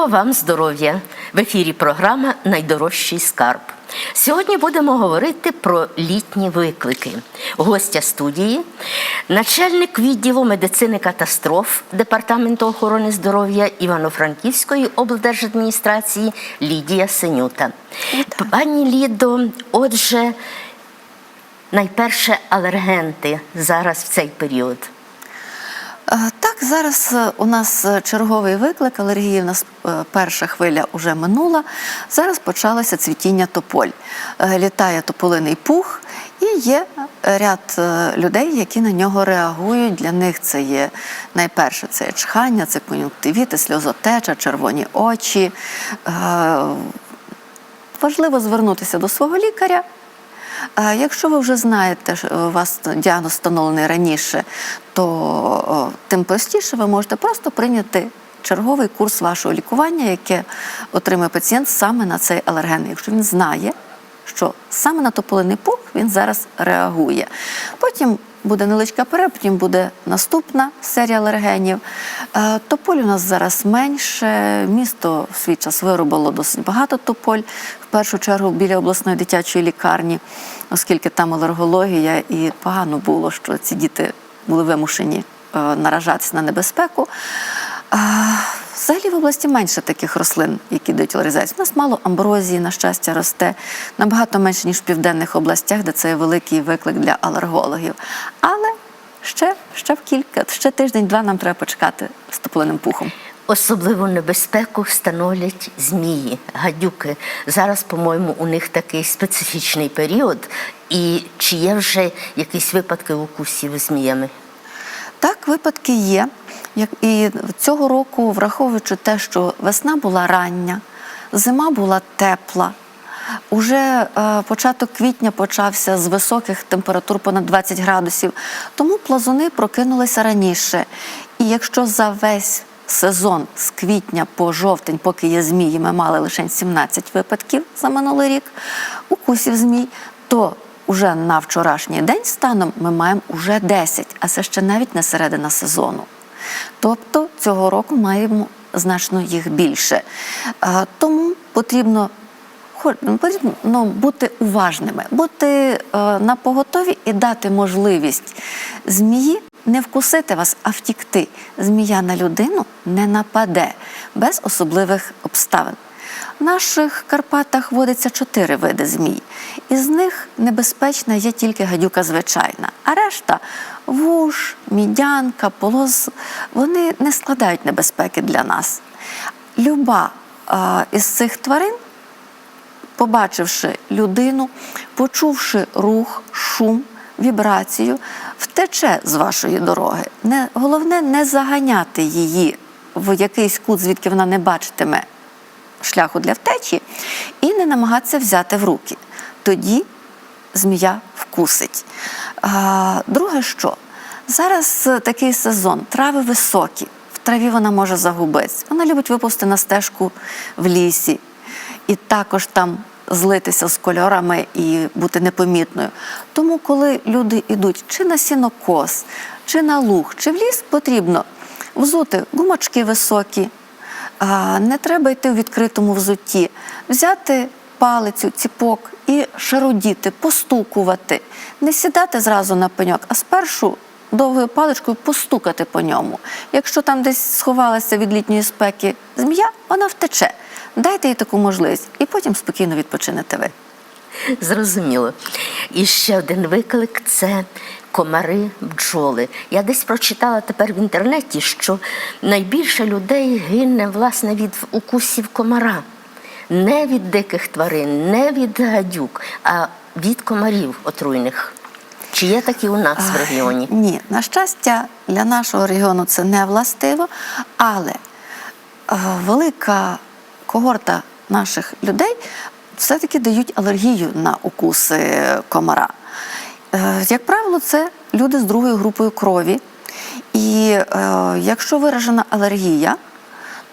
Доброго вам здоров'я! В ефірі програма Найдорожчий скарб. Сьогодні будемо говорити про літні виклики. Гостя студії, начальник відділу медицини катастроф Департаменту охорони здоров'я Івано-Франківської облдержадміністрації Лідія Синюта. Пані Лідо, отже, найперше алергенти зараз в цей період. Е, Так, зараз е, у нас е, черговий виклик алергії. У нас перша хвиля вже минула. Зараз почалося цвітіння тополь. Літає тополиний пух, і є ряд людей, які на нього реагують. Для них це є найперше це є чхання, це кон'юнктивіти, сльозотеча, червоні очі. Важливо звернутися до свого лікаря. Якщо ви вже знаєте, що у вас діагноз встановлений раніше, то тим простіше ви можете просто прийняти черговий курс вашого лікування, яке отримує пацієнт саме на цей алерген. Якщо він знає, що саме на тополиний пух він зараз реагує. Потім буде невеличка перерва, потім буде наступна серія алергенів. Е, Тополь у нас зараз менше. Місто в свій час виробило досить багато тополь, в першу чергу біля обласної дитячої лікарні, оскільки там алергологія, і погано було, що ці діти були вимушені е, наражатися на небезпеку. Взагалі в області менше таких рослин, які дають алергізацію. У нас мало амброзії, на щастя, росте набагато менше, ніж в південних областях, де це є великий виклик для алергологів. Але ще, ще в кілька, ще тиждень-два нам треба почекати з тополиним пухом. Особливу небезпеку становлять змії, гадюки. Зараз, по-моєму, у них такий специфічний період. І чи є вже якісь випадки укусів зміями? Так, випадки є. І цього року, враховуючи те, що весна була рання, зима була тепла. Уже е, початок квітня почався з високих температур понад 20 градусів, тому плазуни прокинулися раніше. І якщо за весь сезон з квітня по жовтень, поки є змії, ми мали лише 17 випадків за минулий рік укусів змій, то уже на вчорашній день станом ми маємо уже 10, а це ще навіть не середина сезону. Тобто цього року маємо значно їх більше. Тому потрібно ну, потрібно ну, бути уважними, бути е, на поготові і дати можливість змії не вкусити вас, а втікти. Змія на людину не нападе без особливих обставин. В наших Карпатах водиться чотири види змій. Із них небезпечна є тільки гадюка звичайна, а решта вуш, мідянка, полоз, вони не складають небезпеки для нас. Люба а, із цих тварин побачивши людину, почувши рух, шум, вібрацію, втече з вашої дороги. Не, головне не заганяти її в якийсь кут, звідки вона не бачитиме шляху для втечі, і не намагатися взяти в руки. Тоді змія вкусить. А, друге, що зараз такий сезон, трави високі, в траві вона може загубитися. Вона любить випусти на стежку в лісі і також там злитися з кольорами і бути непомітною. Тому, коли люди йдуть чи на сінокос, чи на луг, чи в ліс, потрібно взути гумачки високі, не треба йти у відкритому взутті, взяти палицю, ціпок і шарудіти, постукувати, не сідати зразу на пеньок, а спершу довгою паличкою постукати по ньому. Якщо там десь сховалася від літньої спеки змія, вона втече. Дайте їй таку можливість, і потім спокійно відпочинете ви. Зрозуміло. І ще один виклик це комари бджоли. Я десь прочитала тепер в інтернеті, що найбільше людей гине власне від укусів комара. Не від диких тварин, не від гадюк, а від комарів отруйних. Чи є такі у нас в регіоні? Ні, на щастя, для нашого регіону це не властиво, але е, велика когорта наших людей все-таки дають алергію на укуси комара. Е, Як правило, це люди з другою групою крові. І е, якщо виражена алергія,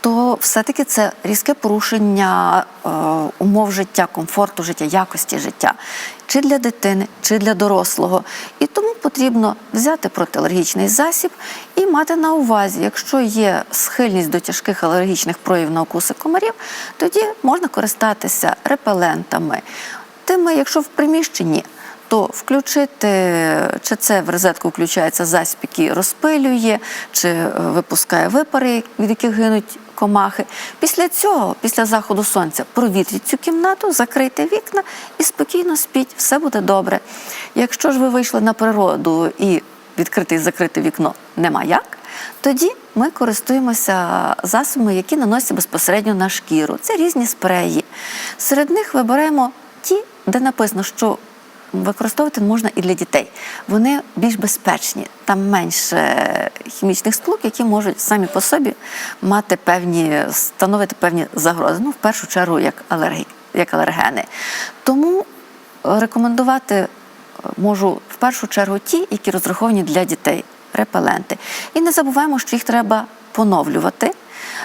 то все-таки це різке порушення е, умов життя, комфорту життя, якості життя, чи для дитини, чи для дорослого. Потрібно взяти протиалергічний засіб і мати на увазі, якщо є схильність до тяжких алергічних проявів на укуси комарів, тоді можна користатися репелентами. Тими, якщо в приміщенні, то включити, чи це в розетку включається засіб, який розпилює, чи е, випускає випари, від яких гинуть комахи. Після цього, після заходу сонця, провітріть цю кімнату, закрийте вікна і спокійно спіть, все буде добре. Якщо ж ви вийшли на природу і відкрите і закрите вікно нема як, тоді ми користуємося засобами, які наносяться безпосередньо на шкіру. Це різні спреї. Серед них вибираємо ті, де написано, що використовувати можна і для дітей. Вони більш безпечні, там менше хімічних сполук, які можуть самі по собі мати певні, становити певні загрози. Ну, в першу чергу, як, алергі, як алергени. Тому рекомендувати е, можу в першу чергу ті, які розраховані для дітей, репеленти. І не забуваємо, що їх треба поновлювати.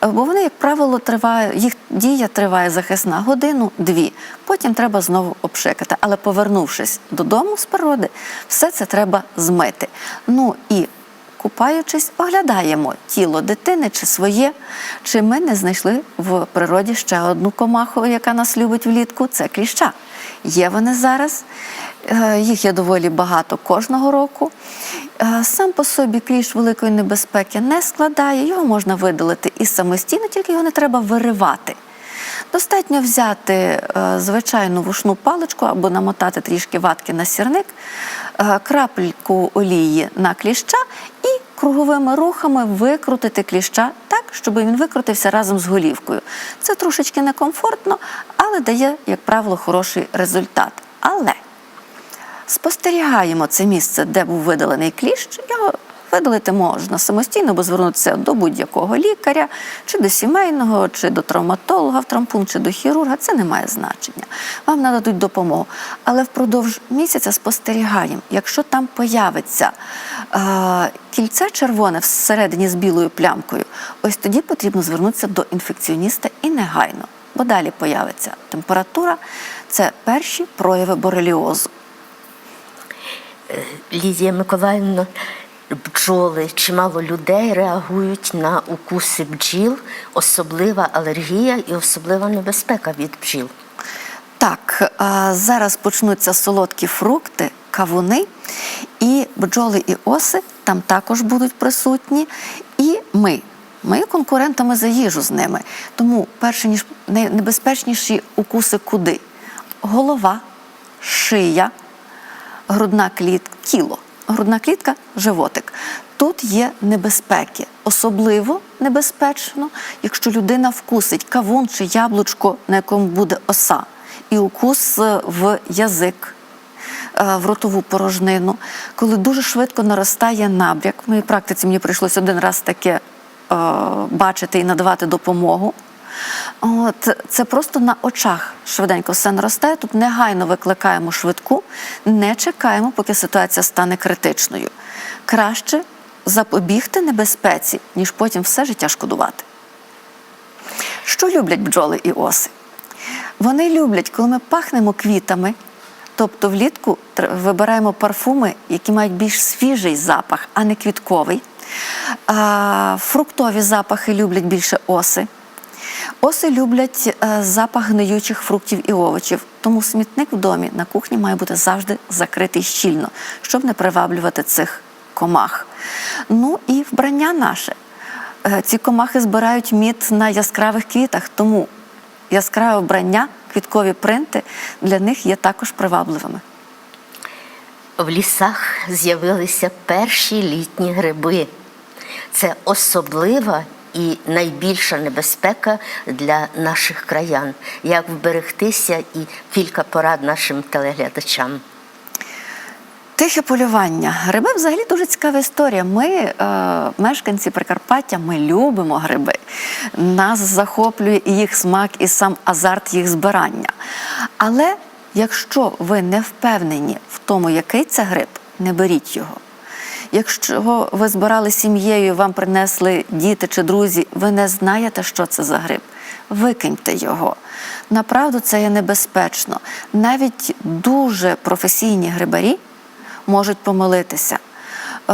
Е, Бо вони, як правило, триває, їх дія триває захисна годину-дві. Потім треба знову обшикати. Але повернувшись додому з природи, все це треба змити. Ну і купаючись, оглядаємо тіло дитини чи своє, чи ми не знайшли в природі ще одну комаху, яка нас любить влітку. Це кліща. Є вони зараз. Е, Їх є доволі багато кожного року. Е, Сам по собі кліщ великої небезпеки не складає, його можна видалити і самостійно, тільки його не треба виривати. Достатньо взяти е, звичайну вушну паличку або намотати трішки ватки на сірник, крапельку олії на кліща і круговими рухами викрутити кліща так, щоб він викрутився разом з голівкою. Це трошечки некомфортно, але дає, як правило, хороший результат. Але спостерігаємо це місце, де був видалений кліщ. Його видалити можна самостійно, або звернутися до будь-якого лікаря, чи до сімейного, чи до травматолога в травмпункт, чи до хірурга. Це не має значення. Вам нададуть допомогу. Але впродовж місяця спостерігаємо, якщо там появиться е, кільце червоне всередині з білою плямкою, ось тоді потрібно звернутися до інфекціоніста і негайно. Бо далі появиться температура, це перші прояви бореліозу. Лідія Миколаївна, бджоли, чимало людей реагують на укуси бджіл, особлива алергія і особлива небезпека від бджіл. Так, зараз почнуться солодкі фрукти, кавуни, і бджоли і оси там також будуть присутні. І ми. Ми конкурентами за їжу з ними. Тому перші ніж найнебезпечніші укуси куди? Голова, шия, грудна клітка, тіло. Грудна клітка животик. Тут є небезпеки. Особливо небезпечно, якщо людина вкусить кавун чи яблучко, на якому буде оса, і укус е, в язик. е, В ротову порожнину, коли дуже швидко наростає набряк. В моїй практиці мені прийшлося один раз таке е, бачити і надавати допомогу. От, це просто на очах швиденько все наростає. Тут негайно викликаємо швидку, не чекаємо, поки ситуація стане критичною. Краще запобігти небезпеці, ніж потім все життя шкодувати. Що люблять бджоли і оси? Вони люблять, коли ми пахнемо квітами, тобто влітку вибираємо парфуми, які мають більш свіжий запах, а не квітковий. Фруктові запахи люблять більше оси. Оси люблять е, запах гниючих фруктів і овочів, тому смітник в домі на кухні має бути завжди закритий щільно, щоб не приваблювати цих комах. Ну і вбрання наше. Е, Ці комахи збирають мід на яскравих квітах, тому яскраве вбрання, квіткові принти для них є також привабливими. В лісах з'явилися перші літні гриби. Це особлива і найбільша небезпека для наших краян. Як вберегтися і кілька порад нашим телеглядачам. Тихе полювання. Гриби взагалі дуже цікава історія. Ми, е, мешканці Прикарпаття, ми любимо гриби. Нас захоплює і їх смак, і сам азарт їх збирання. Але якщо ви не впевнені в тому, який це гриб, не беріть його. Якщо ви збирали сім'єю, вам принесли діти чи друзі, ви не знаєте, що це за гриб. Викиньте його. Направду це є небезпечно. Навіть дуже професійні грибарі можуть помилитися. Е,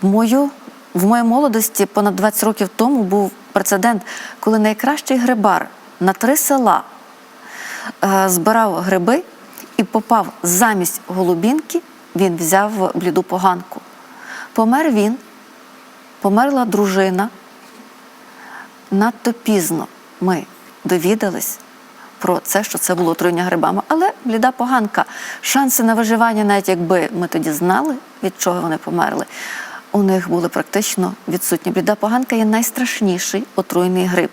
В мою в моїй молодості понад 20 років тому був прецедент, коли найкращий грибар на три села е, збирав гриби і попав замість голубінки, він взяв бліду поганку. Помер він, померла дружина. Надто пізно ми довідались про це, що це було отруєння грибами. Але бліда поганка, шанси на виживання, навіть якби ми тоді знали, від чого вони померли, у них були практично відсутні. Бліда поганка є найстрашніший отруєний гриб.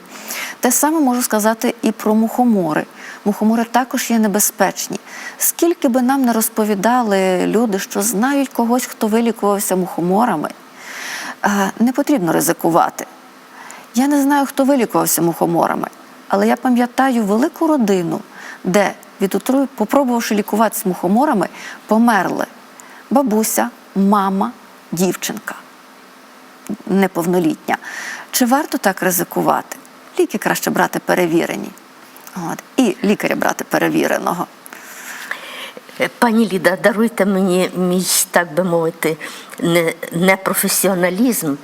Те саме можу сказати і про мухомори. Мухомори також є небезпечні. Скільки би нам не розповідали люди, що знають когось, хто вилікувався мухоморами, е, не потрібно ризикувати. Я не знаю, хто вилікувався мухоморами, але я пам'ятаю велику родину, де від отру, попробувавши лікуватися мухоморами, померли бабуся, мама, дівчинка неповнолітня. Чи варто так ризикувати? Ліки краще брати перевірені. От. І лікаря брати перевіреного. Е, Пані Ліда, даруйте мені мій, так би мовити, не, непрофесіоналізм.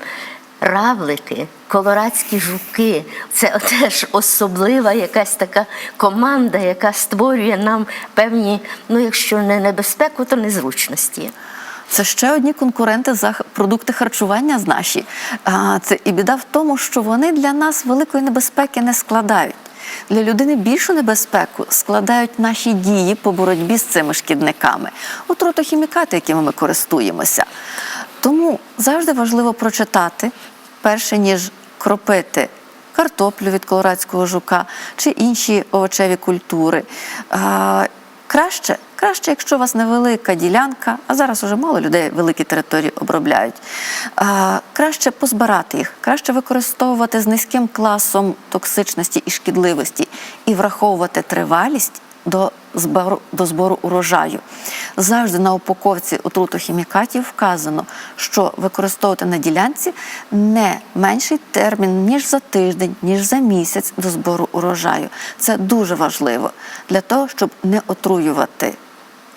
Равлики, колорадські жуки це теж особлива якась така команда, яка створює нам певні, ну якщо не небезпеку, то незручності. Це ще одні конкуренти за продукти харчування з наші. А, це і біда в тому, що вони для нас великої небезпеки не складають. Для людини більшу небезпеку складають наші дії по боротьбі з цими шкідниками, отрутохімікати, якими ми користуємося. Тому завжди важливо прочитати, перше ніж кропити картоплю від колорадського жука чи інші овочеві культури. А, Краще, краще, якщо у вас невелика ділянка, а зараз уже мало людей великі території обробляють. А, краще позбирати їх, краще використовувати з низьким класом токсичності і шкідливості і враховувати тривалість до збору, до збору урожаю. Завжди на упаковці отрутохімікатів вказано, що використовувати на ділянці не менший термін, ніж за тиждень, ніж за місяць до збору урожаю. Це дуже важливо для того, щоб не отруювати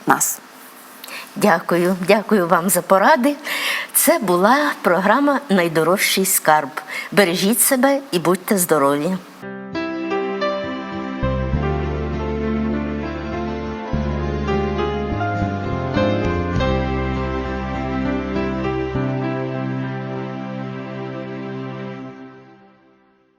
нас. Дякую, дякую вам за поради. Це була програма Найдорожчий скарб. Бережіть себе і будьте здорові.